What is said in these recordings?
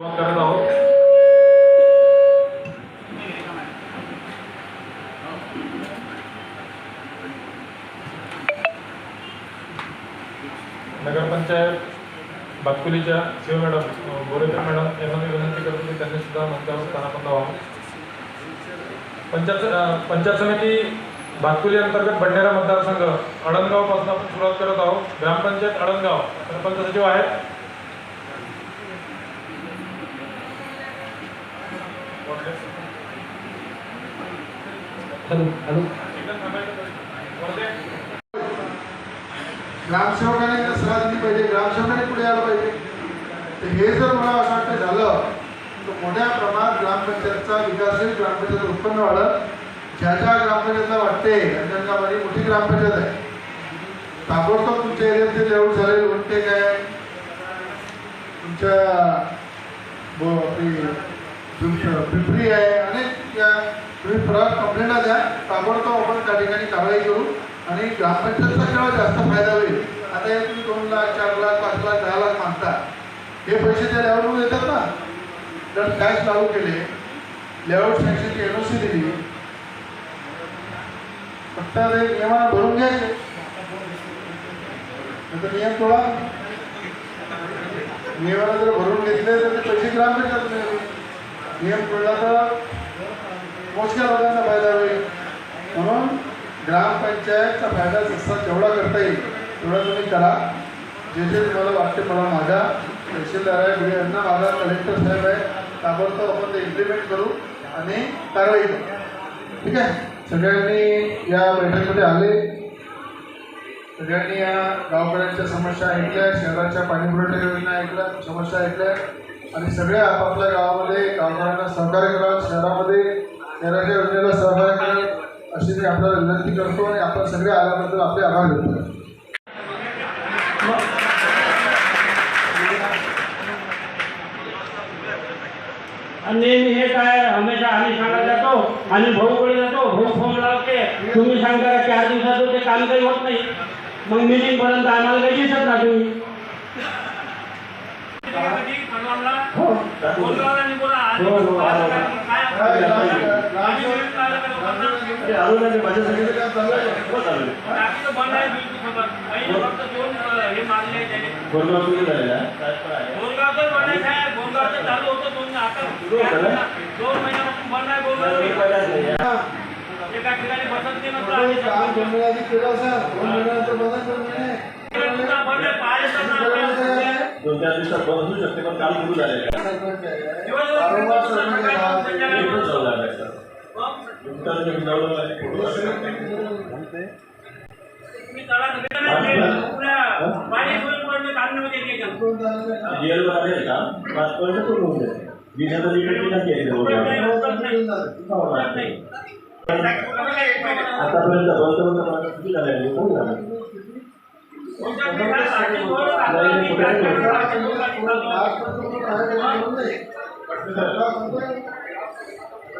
करत आहोत नगरपंचायत बातकुलीच्या शिव मॅडम बोरेकर मॅडम यांना मी विनंती करतो की त्यांनी सुद्धा मंचावर स्थानापन्न व्हावं. पंचायत पंचायत समिती बातकुली अंतर्गत बंडारा मतदारसंघ अडणगावपासून आपण सुरुवात करत आहोत. ग्रामपंचायत अडणगाव सरपंच सचिव आहेत. हॅलो हॅलो ग्रामसेवकाने सल्ला दिली पाहिजे ग्रामसेवकाने पुढे यायला पाहिजे. तर हे जर मला असं वाटतं झालं तर मोठ्या प्रमाणात ग्रामपंचायतचा विकास होईल ग्रामपंचायत उत्पन्न वाढत ज्या ज्या ग्रामपंचायतला वाटते अंजनगावमध्ये मोठी ग्रामपंचायत आहे. ताबडतोब तुमच्या एरियात लेआउट झाले लोणटे काय तुमच्या पिंपरी आहे अनेक या तुम्ही परत कंप्लेंट द्या. ताबडतोब आपण त्या ठिकाणी कारवाई करू. आणि ग्रामपंचायतचा केवळ जास्त फायदा होईल. आता हे तुम्ही दोन लाख चार लाख पाच लाख दहा लाख मागता. हे पैसे त्या लेवलवर येतात ना? तर टॅक्स लागू केले लेआउट सँक्शनची एन ओ सी दिली फक्त ते नियमानं भरून घ्यायचे. नंतर नियम थोडा नियमाला जर भरून घेतले तर ते पैसे ग्रामपंचायत मिळेल नियम कळला तर मोजक्या लोकांना फायदा होईल म्हणून ग्रामपंचायतचा फायदा जसा जेवढा करता येईल तेवढा तुम्ही करा. जे जे तुम्हाला वाटते मला माझा तहसीलदार आहे बी यांना माझा कलेक्टर साहेब आहे. ताबडतोब आपण ते इम्प्लिमेंट करू आणि कारवाई करू. ठीक आहे? सगळ्यांनी या बैठकीमध्ये आले. सगळ्यांनी या गावकऱ्यांच्या समस्या ऐकल्या शहराच्या पाणीपुरवठा योजना ऐकल्या समस्या ऐकल्या. आणि सगळ्या आपापल्या गावामध्ये गावकऱ्यांना सहकार्य करा. शहरामध्ये शहराच्या योजनेला सहकार्य करावं अशी मी आपल्याला विनंती करतो आणि आपण सगळे आल्याबद्दल आपले आभार करतो. आणि नेहमी हे काय हमेशा आम्ही सांगायला जातो आणि भाऊकडे जातो भाऊ फोन लावते. तुम्ही सांगता चार दिवसात ते काम काही होत नाही. मग मीटिंग पर्यंत आम्हाला काही दिसत ना तुम्ही हो. हो, हो, आलो. अरे, आलो ना मी माझ्यासाठी काय चाललंय? बोलणं सुरू झालेलं आहे. ठिकाणी बसत नाही म्हटलं आम्ही काम दोन महिन्याआधी केलं असेल दोन महिन्यानंतर बदल दोन महिने दोन चार दिवसात बंद होऊ शकते पण काल सुरू झालेलं आहे. वारंवार आतापर्यंत बंद बंद माणसं किती झाले आहे?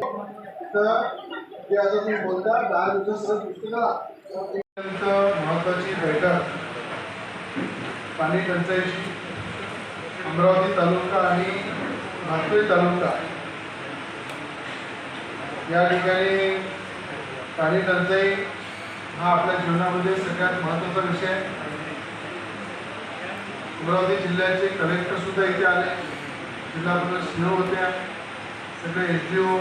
तिथं जे आता तुम्ही बोलता दहा दिवसात सरळ गोष्टी करा महत्वाची बैठक. पाणी टंचाईची अमरावती तालुका आणि भातुरी तालुका. या ठिकाणी पाणी टंचाई हा आपल्या जीवनामध्ये सगळ्यात महत्त्वाचा विषय आहे. अमरावती जिल्ह्याचे कलेक्टर सुद्धा इथे आले. जिल्हा परिषद सी होत्या सगळे एस डी ओ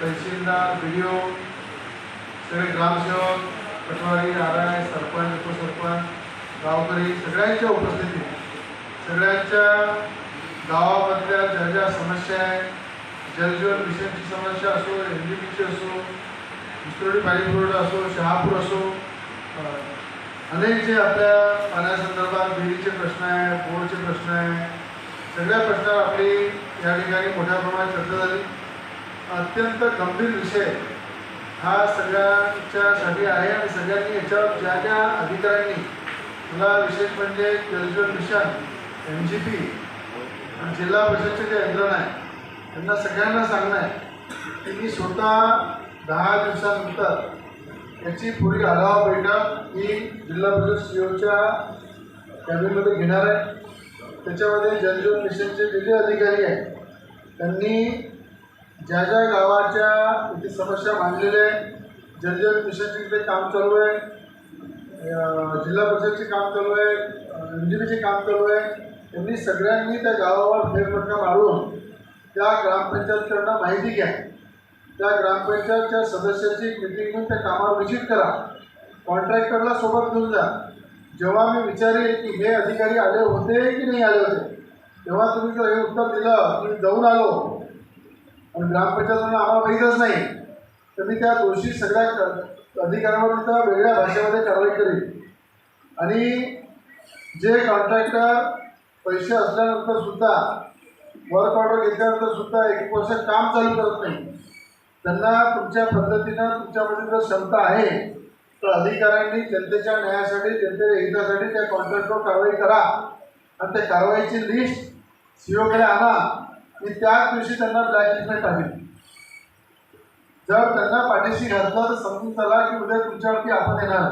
तहसीलदार बी डी ओ सगळे ग्रामसेवक पटवारी आर आय सरपंच उपसरपंच गावकरी सगळ्यांच्या उपस्थितीत सगळ्यांच्या गावामधल्या ज्या ज्या समस्या आहेत जलजीवन मिशनची समस्या असो एन डी पीची असो दुसरी पाणी पुरवठा असो शहापूर असो अनेक जे आपल्या पाण्यासंदर्भात विहिरीचे प्रश्न आहे बोरचे प्रश्न आहे सगळ्या प्रश्नावर आपली या ठिकाणी मोठ्या प्रमाणात चर्चा झाली. अत्यंत गंभीर विषय हा सगळ्यांच्यासाठी आहे आणि सगळ्यांनी याच्यावर ज्या ज्या अधिकाऱ्यांनी मला विशेष म्हणजे Jal Jeevan mission M G P आणि जिल्हा परिषदचे जे यंत्रणा आहे त्यांना सगळ्यांना सांगणं आहे की मी स्वतः दहा दिवसानंतर याची पुढील आढावा बैठक ही जिल्हा परिषद सीओच्या कॅबिनमध्ये घेणार आहे. त्याच्यामध्ये जलजीवन मिशनचे जे जे अधिकारी आहेत. त्यांनी ज्या ज्या गावाच्या इथे समस्या मांडलेल्या आहेत जलजीवन मिशनचे तिथे काम चालू आहे जिल्हा परिषदचे काम चालू आहे एम जी बीचे काम चालू आहे. त्यांनी सगळ्यांनी त्या गावावर फेरफटका मारून त्या ग्रामपंचायतकडनं माहिती घ्या. त्या ग्रामपंचायतच्या सदस्याची मिटिंग घेऊन त्या कामावर विजिट करा. कॉन्ट्रॅक्टरला सोबत घेऊन जा. जेव्हा मी विचारेल की हे अधिकारी आले होते की नाही आले होते तेव्हा तुम्ही जर हे उत्तर दिलं की मी जाऊन आलो. आणि ग्रामपंचायतमध्ये आम्हाला माहीतच नाही. तर मी त्या दोषी सगळ्या क- अधिकाऱ्यांवर तिथं वेगळ्या भाषेमध्ये कारवाई करेन. आणि जे कॉन्ट्रॅक्टर पैसे असल्यानंतर सुद्धा वर्क ऑर्डर घेतल्यानंतर सुद्धा एक वर्ष काम चालू करत नाही त्यांना तुमच्या पद्धतीनं तुमच्यामध्ये जर क्षमता आहे तर अधिकाऱ्यांनी जनतेच्या न्यायासाठी जनतेच्या हितासाठी त्या कॉन्ट्रॅक्टवर कारवाई करा. आणि त्या कारवाईची लिस्ट सीओकडे आणा. मी त्याच दिवशी त्यांना ब्लॅकलिस्टमध्ये टाकेन. जर त्यांना पाठीशी घातलं तर समजून चला की उद्या तुमच्यावरती आपण येणार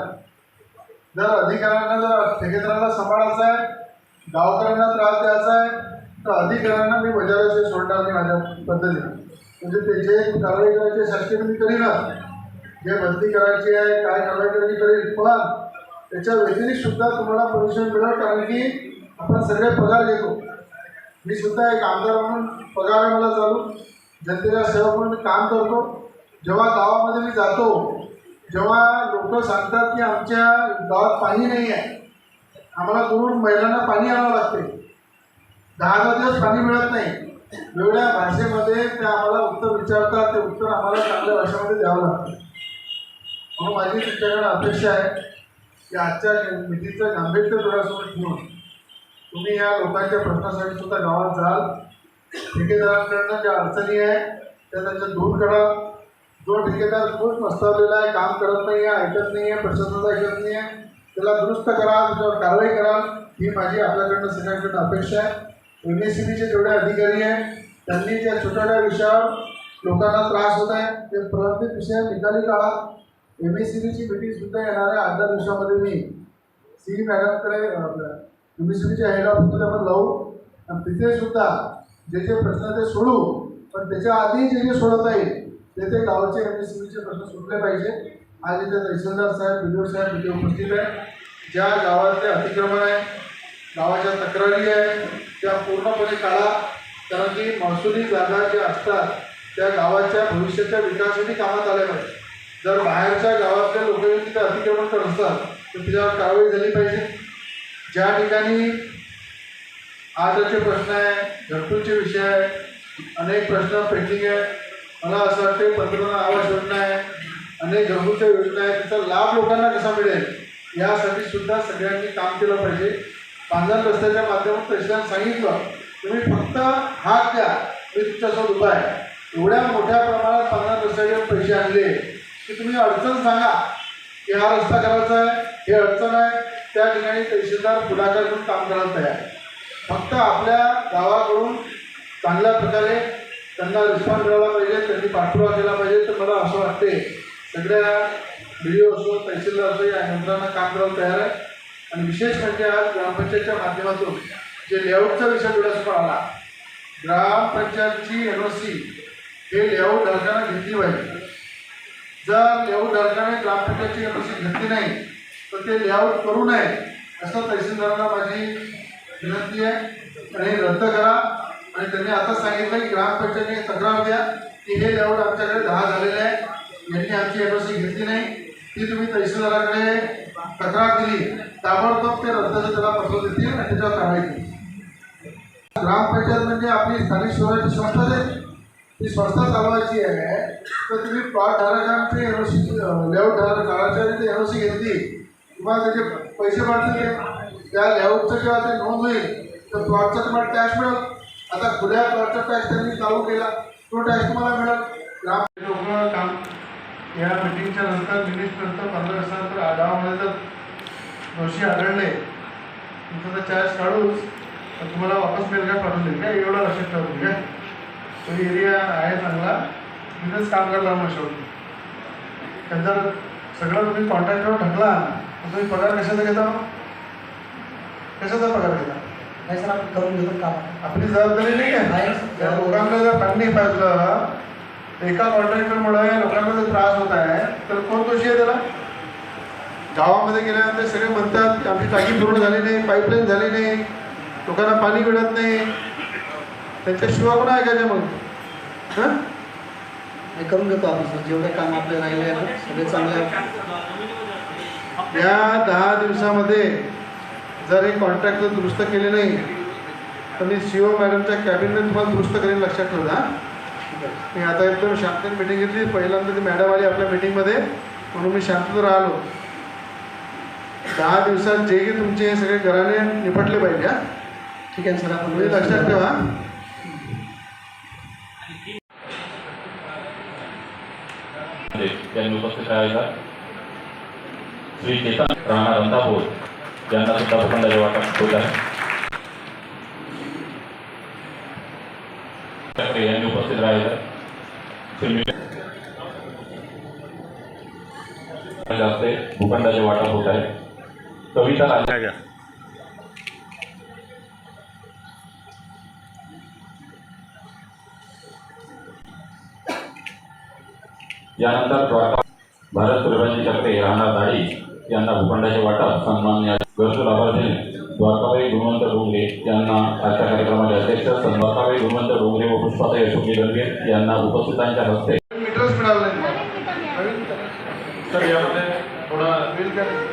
जर अधिकाऱ्यांना जर ठेकेदारांना सांभाळायचं आहे गावकऱ्यांना त्रास द्यायचा आहे तर अधिकाऱ्यांना मी बजाराशिवाय सोडणार नाही माझ्या पद्धतीनं. म्हणजे त्याचे कारवाई करायचे शासकीय मी करीनच जे बदली करायची आहे काय करायचं करायची करेल पण त्याच्या व्यतिरिक्त सुद्धा तुम्हाला परमिशन मिळेल कारण की आपण सगळे पगार घेतो. मी सुद्धा एक आमदार म्हणून पगार आहे मला चालू. जनतेला सेवा म्हणून मी काम करतो. जेव्हा गावामध्ये मी जातो जेव्हा लोक सांगतात की आमच्या गावात पाणी नाही आहे आम्हाला दुरून महिलांना पाणी आणावं लागते. दहा दहा दिवस पाणी मिळत नाही. एवढ्या भाषेमध्ये ते आम्हाला उत्तर विचारतात ते उत्तर आम्हाला चांगल्या भाषेमध्ये द्यावं लागतं. म्हणून माझी तुमच्याकडे अपेक्षा आहे की आजच्या निधीचं गांभीर्य डोळ्यासमोर ठेवून तुम्ही या लोकांच्या प्रश्नासाठी सुद्धा गावात जाल. ठेकेदारांकडनं ज्या अडचणी आहे त्या त्यांच्या दूर करा. जो ठेकेदार खूप मस्तावलेला आहे काम करत नाही आहे ऐकत नाही आहे प्रशासनाला ऐकत नाही आहे त्याला दुरुस्त करा त्याच्यावर कारवाई करा. ही माझी आपल्याकडनं सगळ्यांकडनं अपेक्षा आहे. एम एस सी बीचे जेवढे अधिकारी आहेत त्यांनी त्या छोट्या विषयावर लोकांना त्रास होत आहे. ते प्रलंबित विषय निकाली काढा. एम एस सी बीची मिटिंगसुद्धा सुद्धा येणाऱ्या अर्ध्या दिवसामध्ये मी. सी मॅडमकडे एम एस सी बीच्या हेड ऑफिसमध्ये आपण लावू. आणि तिथे सुद्धा जे जे प्रश्न ते सोडू. पण त्याच्या आधी जे जे सोडवता येईल ते ते गावाचे एम एस सी बीचे प्रश्न सुटले पाहिजे. आज इथे तहसीलदार साहेब बी साहेब इथे उपस्थित आहे. ज्या गावातले अतिक्रमण आहे गावाच्या तक्रारी आहे त्या पूर्णपणे काढा. कारण की महसुली जागा ज्या असतात त्या गावाच्या भविष्याच्या विकासासाठी कामात आल्या पाहिजे. जर बाहेरच्या गावातल्या लोक तिथे अतिक्रमण करत असतात तर तिच्यावर कारवाई झाली पाहिजे. ज्या ठिकाणी आजचे प्रश्न आहे घरकुलचे विषय आहे अनेक प्रश्न पेंडिंग आहे मला असं वाटते पंतप्रधान आवास योजना आहे अनेक घरकुलच्या योजना आहेत त्याचा लाभ लोकांना कसा मिळेल यासाठी सुद्धा सगळ्यांनी काम केलं पाहिजे. पांझर रस्त्याच्या माध्यमातून तहसीलदार सांगितलं तुम्ही फक्त हात द्या मी तुमच्यासोबत उभा आहे. एवढ्या मोठ्या प्रमाणात पांझर रस्त्याचे पैसे आणले की तुम्ही अडचण सांगा. की हा रस्ता करायचा आहे हे अडचण आहे त्या ठिकाणी तहसीलदार पुढाकार घेऊन काम करायला तयार आहे. फक्त आपल्या गावाकडून चांगल्या प्रकारे त्यांना रिस्पॉन्स मिळाला पाहिजे त्यांनी पाठपुरावा केला पाहिजे तर मला असं वाटते सगळ्या बी असो तहसीलदार असो या यंत्रणा काम करायला तयार आहे. आणि विशेष म्हणजे आज ग्रामपंचायतच्या माध्यमातून जे लेआउटचा विषय डोळ्यासमोर आला ग्रामपंचायतची एन ओ सी हे लेआउट धारकांना घेतली पाहिजे जर लेआउट धारकाने ग्रामपंचायतची एन ओ घेतली नाही तर ते लेआउट करू नये असं तहसीलदारांना माझी विनंती आहे. आणि रद्द करा. आणि त्यांनी आता सांगितलं की ग्रामपंचायतीने तक्रार द्या की हे लेआउट आमच्याकडे दहा झालेले आहे. यांनी आमची एनओसी घेतली नाही. ती तुम्ही तहसीलदाराकडे तक्रार दिली. ताबडतोब ते रद्दचं त्याला पत्र देतील आणि त्याच्यावर कारवाई केली ग्रामपंचायत म्हणजे आपली स्थानिक स्वराज्य संस्थाच आहे. ती संस्था चालवायची आहे. तर तुम्ही प्लॉट धारकांची एन ओ सी लेआउट धारक काढायच्या ते एन ओ सी घेतली. किंवा त्याचे पैसे पडतील त्या लेआउटचं जेव्हा ते नोंद होईल तर प्लॉटचा तुम्हाला टॅक्स मिळेल. आता खुल्या प्लॉटचा टॅक्स त्यांनी चालू केला. तो टॅक्स तुम्हाला मिळेल. ग्राम काम या मिटिंगच्या नंतर मिनिट पंधरा दिवसानंतर आढावा जर दोषी आढळले. तुमचा तर चार्ज काढूच तर तुम्हाला वापस मेलगाट पाठवून देईल का एवढं लक्षात ठेवून घ्या तो एरिया आहे चांगला. तिथेच काम करायला मग शेवटी त्यात जर सगळं तुम्ही कॉन्ट्रॅक्टवर ढकला तर तुम्ही पगार कशाचा घेता? कशाचा पगार घेता? नाही सर आपण करून घेतो काम. आपली जबाबदारी नाही आहे. त्या लोकांना जर पाणी पाजलं एका कॉन्ट्रॅक्टरमुळे लोकांना जर त्रास होत आहे तर कोण दोषी आहे त्याला? गावामध्ये गेल्यानंतर सगळे म्हणतात की आमची टाकी पूर्ण झाली नाही पाईपलाईन झाली नाही लोकांना पाणी मिळत नाही. त्यांच्याशिवाय कोण ऐकायचे मग? हां? हे करून घेतो आपण सर. जेवढे काम आपले राहिले आहेत सगळे चांगले या दहा दिवसामध्ये जर हे कॉन्ट्रॅक्ट जर दुरुस्त केले नाही तर मी सी ओ मॅडमच्या कॅबिनने तुम्हाला दुरुस्त करेन लक्षात ठेवलं हां? मी आता एकदम शांततेने मिटिंग घेतली. पहिल्यांदा ती मॅडम आली आपल्या मिटिंगमध्ये म्हणून मी शांतता राहिलो. दहा दिवसात जे की तुमचे हे सगळे घराने निपटले पाहिजे हां? ठीक आहे सर आपण लक्षात ठेवा हां. त्यांनी उपस्थित राहायला. श्री केतन राणा रंधापूर यांना सुद्धा भूखंडाचे वाटप होत आहे. यांनी उपस्थित राहायला. श्री भूखंडाचे वाटप होत आहे. कविता राजा. यानंतर द्वारका भारत सुरभाजी चक्रे राणा दाढी यांना भूखंडाचे वाटप सन्मान्य गरजू लाभार्थी द्वारकाबाई गुणवंत डोंगरे यांना आजच्या कार्यक्रमाचे अध्यक्ष द्वारकाबाई गुणवंत डोंगरे व पुष्पाताई अशोक गणवीर यांना उपस्थितांच्या हस्ते. मीटर्स मिळालं. तर यामध्ये थोडा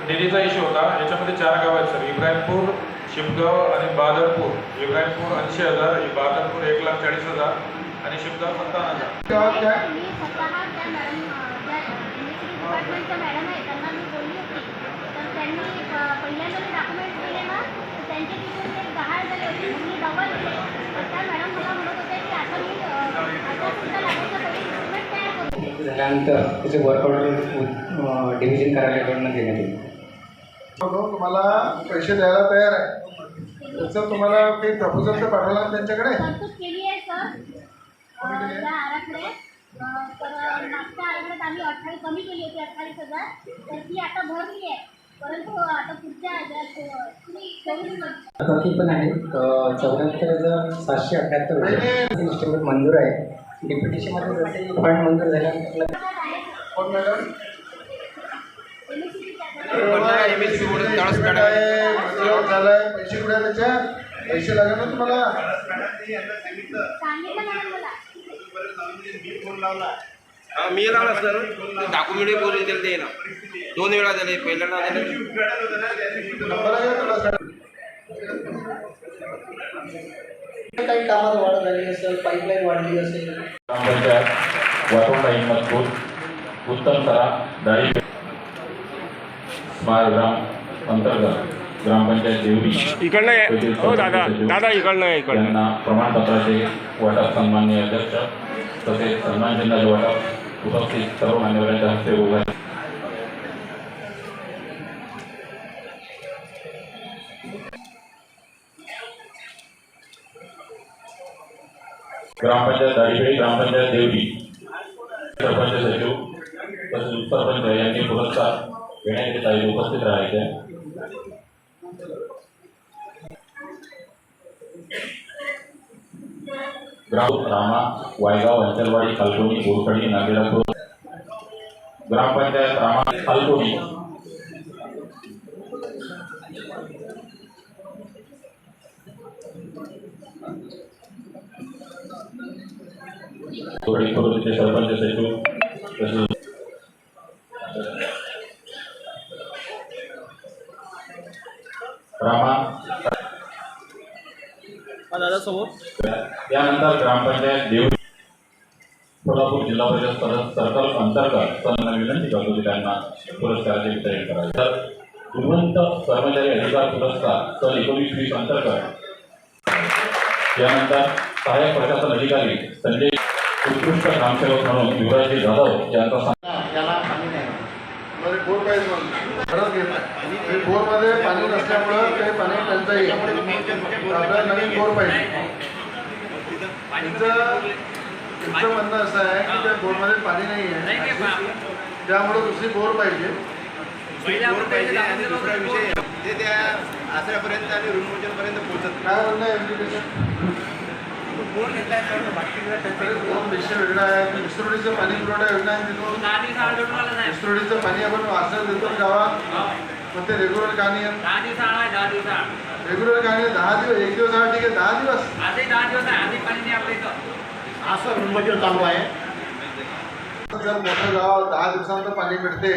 निधीचा इश्यू होता. याच्यामध्ये चार गाव आहेत सर. इब्राहिमपूर शिपगाव आणि बहादरपूर इब्राहिमपूर ऐंशी हजार बहादरपूर एक लाख चाळीस हजार आणि शिपगाव सत्तावन्न हजार गावात काय मी स्वतः त्या मॅडम ज्या इलेक्ट्रिक डिपार्टमेंटच्या मॅडम आहेत त्यांना मी बोलली होती. तर त्यांनी पहिल्यांदा मी डॉक्युमेंट दिले ना तर त्यांचे तिथून ते गहाळ झाले होते मी डबल दिले तर त्या मॅडम मला म्हणत होत्या की आता मी अ, आता तुमच्या लागेल पहिले डॉक्युमेंट तयार करू झाल्यानंतर त्याचे वर्क ऑर्डर डिव्हिजन कार्यालयाकडनं देण्यात येईल. तुम्हाला पैसे द्यायला तयार आहे. त्याचं तुम्हाला काही प्रपोजल तर पाठवला त्यांच्याकडे? तरतूद केली आहे सर. आराखड्यात. तर मागच्या आराखड्यात आम्ही अठ्ठावीस कमी केली होती अठ्ठावीस हजार. तर ती आता भरली आहे. परंतु आता पुढच्या तुम्ही पण आहे. चौऱ्याहत्तर हजार सातशे अठ्याहत्तर रुपये. मंजूर आहे. डिप्युटेशनमध्ये जसे फंड मंजूर झाल्यानंतर कोण मॅडम? झालाय. पैसे कुठे त्याच्या? पैसे लागेल ना तुम्हाला? सांगितलं मॅडम मला. हा मी लावला सर. डॉक्युमेंट बोलून दिले ते ना. दोन वेळा दिले पहिल्यांदा काही कामात वाढ झाली असेल पाईपलाईन वाढली असेल. ग्रामपंचायत वाटोंडा हिम्मतपूर उत्तम सरा ग्राम अंतर्गत. ग्रामपंचायत देवरी येथील सदस्य यांना प्रमाणपत्राचे वाटप सन्मान्य अध्यक्ष तसेच सन्मान चिन्हाचे वाटप उपस्थित सर्व मान्यवरांच्या हस्ते आहे ग्रामपंचायत दाढीपेढी ग्रामपंचायत देवरी सरपंच सचिव तसेच उपसरपंच यांनी पुरस्कार आहे उपस्थित राहायचे ग्राम रामा वायगाव अंचलवाडी कालकोणी बोरखडी नागेरापूर ग्रामपंचायत रामा कालकोणी. थोडी सरपंच सचिव तसेच रामा त्यानंतर ग्रामपंचायत देवरी सोलापूर जिल्हा परिषद सर- सर्कल अंतर्गत विनंती करतो की त्यांना पुरस्काराचे वितरण करावे. तर गुणवंत कर्मचारी अधिकार पुरस्कार सन एकोणीस वीस अंतर्गत. यानंतर सहाय्यक प्रशासन अधिकारी संजय उत्कृष्ट ग्रामसेवक म्हणून युवराजजी जाधव यांचा बोर पाहिजे म्हणून खरंच घेत नाही हे बोरमध्ये पाणी नसल्यामुळं ते पाणी टंचाई आपल्याला नवीन बोर पाहिजे. त्यांचं त्यांचं म्हणणं असं आहे की त्या बोरमध्ये पाणी नाही आहे. त्यामुळं दुसरी बोर पाहिजे. आणि दुसरा विषय ते त्या आसऱ्यापर्यंत आणि पोहोचत काय म्हणणं आहे वेगळा आहे. विसरोडीचं पाणी पुरवठा योजना आहे तिथून. विसरोडीचं पाणी आपण वाचण्यात देतो गावात. मग ते रेग्युलर का नाही रेग्युलर का नाही दहा दिवस एक दिवस हा ठीक आहे दहा दिवस असं रुंबजीवर चालू आहे जर मोठं गाव दहा दिवसानंतर पाणी मिळते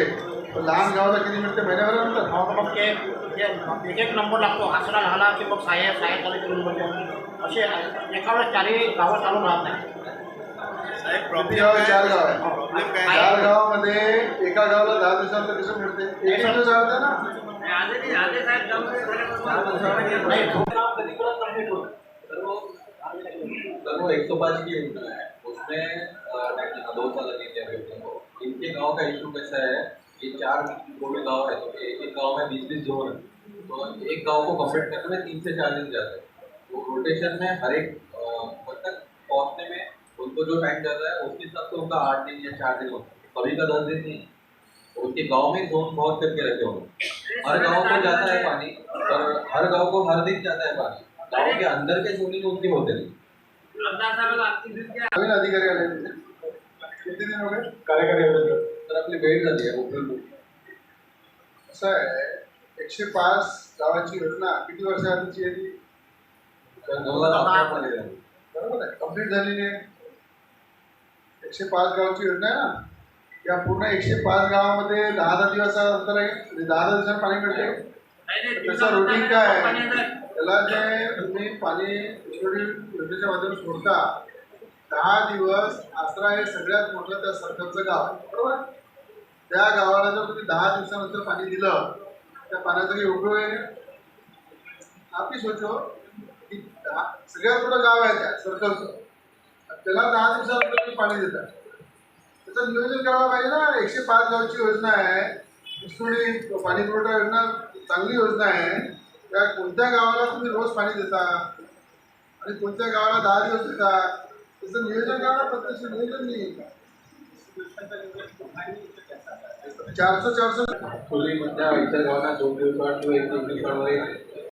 तर लहान गावाला किती मिळते महिन्याभरानंतर मग मग ते ते एक एक नंबर लागतो आसरा झाला की मग साहेब साहेब झाले की असे एका वेळेस चारही गावं चालू राहत नाही आहे? चार गाव आहे चार गावामध्ये एका गावाला दहा दिवसानंतर कसं मिळते एक दिवस आवडते ना? सर वो एक सौ पाँच की योजना है उसमें दो साल लगे थे अभी को इनके गाँव का इशू कैसा है ये चार टोटल गाँव है तो एक एक गाँव में बीस बीस जोन है तो एक गाँव को कंप्लीट करने में तीन से चार दिन जाते हैं. तो रोटेशन में हर एक उनको जो टाइम जाता है उसके हिसाब से उनका आठ दिन या चार दिन होता है। कभी का दस दिन नहीं तो उनके गाँव में जोन बहुत करके रखे होंगे हर गाँव को जाता है पानी पर हर गाँव को हर दिन जाता है पानी। गाँव के अंदर के जोनिंग उनकी होते नहीं। नवीन अधिकारी आले तिथे. किती दिन हो गए? तर आपली वेळ झाली आहे ओपन असं आहे एकशे पाच गावाची योजना किती वर्ष आधीची आहे ती दोन हज़ार अकरा मध्ये झाली. बरोबर आहे कंप्लीट झालेली आहे एकशे पाच गावची योजना आहे ना? या पूर्ण एकशे पाच गावामध्ये दहा दहा दिवसाचा अंतर आहे. म्हणजे दहा दहा दिवसात पाणी मिळते. त्याचं रुटीन काय आहे? त्याला जे तुम्ही पाणी योजनेच्या माध्यमातून सोडता दहा दिवस आसरा हे सगळ्यात मोठं त्या सर्कलचं गाव आहे. बरोबर? त्या गावाला जर तुम्ही दहा दिवसानंतर पाणी दिलं त्या पाण्याचा काही उपयोग आहे का? आप ही सोचो. की दहा सगळ्यात मोठं गाव आहे त्या सर्कलचं त्याला दहा दिवसानंतर तुम्ही पाणी देता त्याचं नियोजन करायला पाहिजे ना. एकशे पाच गावची योजना आहे. उसुडी पाणी पुरवठा योजना चांगली योजना आहे. त्या कोणत्या गावाला तुम्ही रोज पाणी देता? आणि कोणत्या गावाला दहा दिवस देता? त्याचं नियोजन करायला प्रत्यक्ष नियोजन नाही. चारशे चारशे. पूर्वी मधल्या इतर गावांना दोन दिवस किंवा एक दोन दिवस